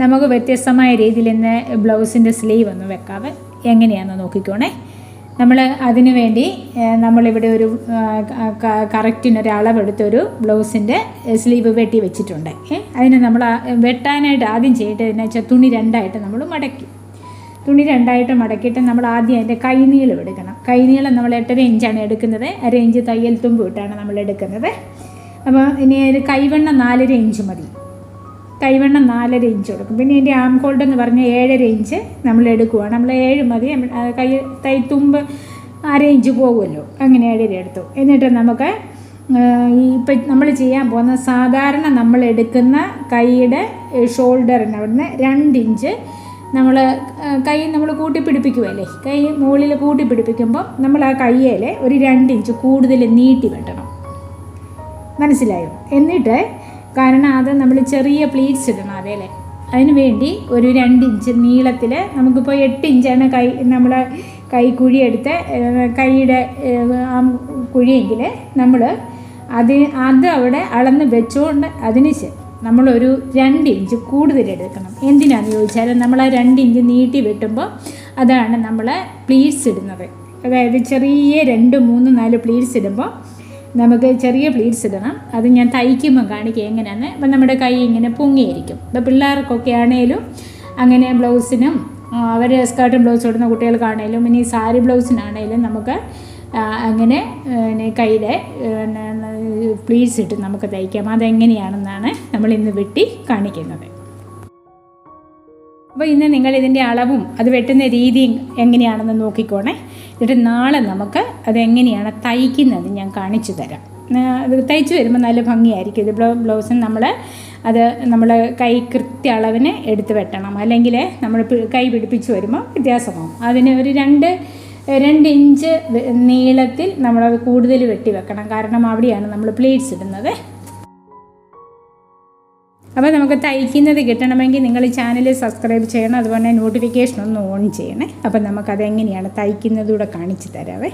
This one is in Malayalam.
നമുക്ക് വ്യത്യസ്തമായ രീതിയിൽ ഇന്ന് ബ്ലൗസിന്റെ സ്ലീവ് ഒന്ന് വെക്കാം എങ്ങനെയാണെന്ന് നോക്കിക്കോണേ. നമ്മൾ അതിനു വേണ്ടി നമ്മളിവിടെ ഒരു കറക്റ്റിനൊരു അളവെടുത്തൊരു ബ്ലൗസിന്റെ സ്ലീവ് വെട്ടി വെച്ചിട്ടുണ്ട്. അതിന് നമ്മൾ വെട്ടാനായിട്ട് ആദ്യം ചെയ്യേണ്ടത് എന്ന് വെച്ചാൽ തുണി രണ്ടായിട്ട് നമ്മൾ മടക്കി. തുണി രണ്ടായിട്ട് മടക്കിയിട്ട് നമ്മൾ ആദ്യം അതിന്റെ കൈനീളം എടുക്കണം. കൈനീളം നമ്മൾ എട്ടര ഇഞ്ചാണ് എടുക്കുന്നത്. അര ഇഞ്ച് തയ്യൽ തുമ്പ് ഇട്ടാണ് നമ്മൾ എടുക്കുന്നത്. അപ്പോൾ ഇനി ഒരു കൈവെണ്ണ നാലര ഇഞ്ച് മതി. കൈവെണ്ണം നാലര ഇഞ്ച് കൊടുക്കും. പിന്നെ ഇതിന്റെ ആം കോൾഡ് എന്ന് പറഞ്ഞാൽ ഏഴര ഇഞ്ച് നമ്മൾ എടുക്കുവാണ്. നമ്മൾ ഏഴ് മതി. കൈ തൈത്തുമ്പ് അര ഇഞ്ച് പോകുമല്ലോ. അങ്ങനെ ഏഴര എടുത്തു. എന്നിട്ട് നമുക്ക് ഈ ഇപ്പം നമ്മൾ ചെയ്യാൻ പോകുന്ന സാധാരണ നമ്മൾ എടുക്കുന്ന കൈയുടെ ഷോൾഡറിന് അവിടുന്ന് രണ്ട് ഇഞ്ച് നമ്മൾ കൈ നമ്മൾ കൂട്ടിപ്പിടിപ്പിക്കുമല്ലേ കൈ മുകളിൽ കൂട്ടിപ്പിടിപ്പിക്കുമ്പോൾ നമ്മൾ ആ കയ്യിൽ ഒരു രണ്ട് ഇഞ്ച് കൂടുതൽ നീട്ടി വെട്ടണം. മനസ്സിലായോ? എന്നിട്ട് കാരണം അത് നമ്മൾ ചെറിയ പ്ലീറ്റ്സ് ഇടണം അതേലെ അതിന് വേണ്ടി ഒരു രണ്ട് ഇഞ്ച് നീളത്തിൽ നമുക്കിപ്പോൾ എട്ട് ഇഞ്ചാണ് കൈ നമ്മൾ കൈ കുഴിയെടുത്ത് കൈയുടെ ആ കുഴിയെങ്കിൽ നമ്മൾ അത് അത് അവിടെ അളന്ന് വെച്ചുകൊണ്ട് അതിന് നമ്മളൊരു രണ്ട് ഇഞ്ച് കൂടുതൽ എടുക്കണം. എന്തിനാണെന്ന് ചോദിച്ചാൽ നമ്മൾ ആ രണ്ട് ഇഞ്ച് നീട്ടി വെട്ടുമ്പോൾ അതാണ് നമ്മൾ പ്ലീറ്റ്സ് ഇടുന്നത്. അതായത് ചെറിയ രണ്ട് മൂന്ന് നാല് പ്ലീറ്റ്സ് ഇടുമ്പോൾ നമുക്ക് ചെറിയ പ്ലീറ്റ്സ് ഇടണം. അത് ഞാൻ തയ്ക്കുമ്പോൾ കാണിക്കുക എങ്ങനെയാണെന്ന് അപ്പം നമ്മുടെ കൈ ഇങ്ങനെ പൊങ്ങിയിരിക്കും. ഇപ്പം പിള്ളേർക്കൊക്കെ ആണേലും അങ്ങനെ ബ്ലൗസിനും അവർ സ്കേർട്ടും ബ്ലൗസ് ഇടുന്ന കുട്ടികൾക്കാണേലും ഇനി സാരി ബ്ലൗസിനാണേലും നമുക്ക് അങ്ങനെ കൈയുടെ പ്ലീറ്റ്സ് ഇട്ട് നമുക്ക് തയ്ക്കാം. അതെങ്ങനെയാണെന്നാണ് നമ്മൾ ഇന്ന് വെട്ടി കാണിക്കുന്നത്. അപ്പോൾ ഇന്ന് നിങ്ങൾ ഇതിന്റെ അളവും അത് വെട്ടുന്ന രീതിയും എങ്ങനെയാണെന്ന് നോക്കിക്കോണേ. എന്നിട്ട് നാളെ നമുക്ക് അതെങ്ങനെയാണ് തയ്ക്കുന്നത് ഞാൻ കാണിച്ചു തരാം. അത് തയ്ച്ചു വരുമ്പോൾ നല്ല ഭംഗിയായിരിക്കും. ഇത് ബ്ലൗ ബ്ലൗസും നമ്മൾ അത് നമ്മൾ കൈ കൃത്യ അളവിന് എടുത്ത് വെട്ടണം. അല്ലെങ്കിൽ നമ്മൾ കൈ പിടിപ്പിച്ച് വരുമ്പോൾ വ്യത്യാസമാകും അതിന് ഒരു രണ്ട് രണ്ട് ഇഞ്ച് നീളത്തിൽ നമ്മളത് കൂടുതൽ വെട്ടി വെക്കണം. കാരണം അവിടെയാണ് നമ്മൾ പ്ലേറ്റ്സ് ഇടുന്നത്. അപ്പോൾ നമുക്ക് തയ്ക്കുന്നത് കിട്ടണമെങ്കിൽ നിങ്ങൾ ചാനൽ സബ്സ്ക്രൈബ് ചെയ്യണം. അതുപോലെ നോട്ടിഫിക്കേഷൻ ഒന്ന് ഓൺ ചെയ്യണേ. അപ്പോൾ നമുക്കത് എങ്ങനെയാണ് തയ്ക്കുന്നതൂടെ കാണിച്ചു തരാവേ.